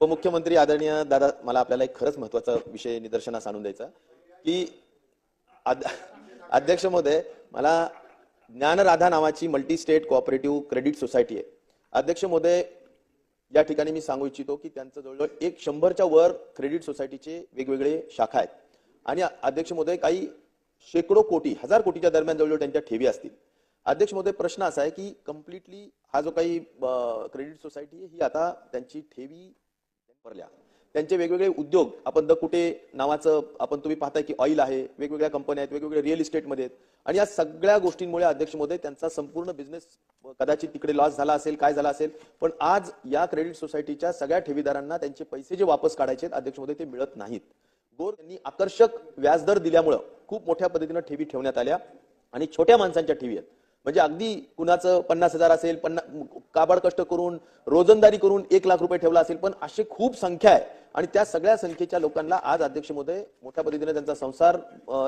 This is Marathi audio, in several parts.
उपमुख्यमंत्री आदरणीय दादा मला आपल्याला एक खरंच महत्त्वाचा विषय निदर्शनास आणून द्यायचा की अध्यक्ष महोदय मला ज्ञानराधा नावाची multi state cooperative credit society आहे. अध्यक्ष महोदय या ठिकाणी मी सांगू इच्छितो की त्यांचं जवळजवळ एक शंभरच्या वर क्रेडिट सोसायटीचे वेगवेगळे शाखा आहेत. आणि अध्यक्ष महोदय काही शेकडो कोटी हजार कोटीच्या दरम्यान जवळजवळ त्यांच्या ठेवी असतील. अध्यक्ष महोदय प्रश्न असा आहे की कम्प्लिटली हा जो काही क्रेडिट सोसायटी आहे ही आता त्यांची ठेवी वापरल्या. त्यांचे वेगवेगळे उद्योग आपण द कुठे नावाचं आपण तुम्ही पाहताय की ऑइल आहे वेगवेगळ्या कंपन्या आहेत वेगवेगळ्या रिअल इस्टेटमध्ये आहेत. आणि या सगळ्या गोष्टींमुळे अध्यक्ष मोदी त्यांचा संपूर्ण बिझनेस कदाचित तिकडे लॉस झाला असेल काय झाला असेल पण आज या क्रेडिट सोसायटीच्या सगळ्या ठेवीदारांना त्यांचे पैसे जे वापस काढायचे आहेत अध्यक्ष मोदी ते मिळत नाहीत. गोर यांनी आकर्षक व्याजदर दिल्यामुळं खूप मोठ्या पद्धतीनं ठेवी ठेवण्यात आल्या. आणि छोट्या माणसांच्या ठेवी आहेत. म्हणजे अगदी कुणाचं पन्नास हजार असेल पन्ना काबाड कष्ट करून रोजंदारी करून एक लाख रुपये ठेवला असेल पण अशी खूप संख्या आहे. आणि त्या सगळ्या संख्येच्या लोकांना आज अध्यक्ष महोदय मोठ्या पद्धतीने त्यांचा संसार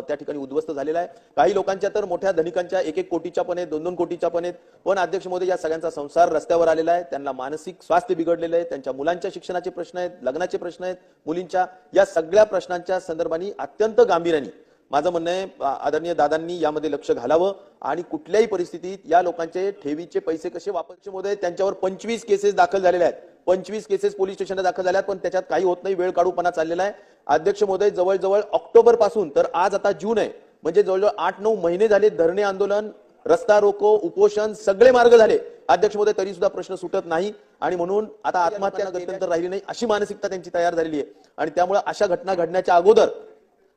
त्या ठिकाणी उद्ध्वस्त झालेला आहे. काही लोकांच्या तर मोठ्या धनिकांच्या एक एक कोटीच्या पण आहेत दोन दोन कोटीच्या पण आहेत. पण अध्यक्ष महोदय या सगळ्यांचा संसार रस्त्यावर आलेला आहे. त्यांना मानसिक स्वास्थ्य बिघडलेलं आहे. त्यांच्या मुलांच्या शिक्षणाचे प्रश्न आहेत लग्नाचे प्रश्न आहेत मुलींच्या या सगळ्या प्रश्नांच्या संदर्भाने अत्यंत गांभीर्याने माझं म्हणणं आहे आदरणीय दादांनी यामध्ये लक्ष घालावं आणि कुठल्याही परिस्थितीत या लोकांचे ठेवीचे पैसे कसे वापरचे मध्ये त्यांच्यावर पंचवीस केसेस दाखल झालेल्या आहेत. पंचवीस केसेस पोलीस स्टेशनला दाखल झाल्या आहेत पण त्याच्यात काही होत नाही वेळ काढूपणा चाललेला आहे. अध्यक्ष महोदय जवळजवळ ऑक्टोबरपासून तर आज आता जून आहे म्हणजे जवळजवळ आठ नऊ महिने झाले धरणे आंदोलन रस्ता रोको उपोषण सगळे मार्ग झाले. अध्यक्ष महोदय तरी सुद्धा प्रश्न सुटत नाही आणि म्हणून आता आत्महत्या गत्यंतर राहिली नाही अशी मानसिकता त्यांची तयार झालेली आहे. आणि त्यामुळे अशा घटना घडण्याच्या अगोदर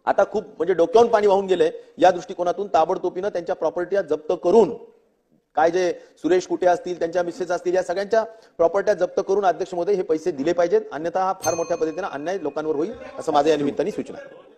आता खूप म्हणजे डोक्यावरून पाणी वाहून गेले या दृष्टिकोनातून ताबडतोबीनं त्यांच्या प्रॉपर्ट्या जप्त करून काय जे सुरेश कुठे असतील त्यांच्या मिसेस असतील या सगळ्यांच्या प्रॉपर्ट्या जप्त करून अध्यक्ष महोदय हे पैसे दिले पाहिजेत. अन्यथा हा फार मोठ्या पद्धतीनं अन्याय लोकांवर होईल असं माझ्या या निमित्ताने सूचना आहे.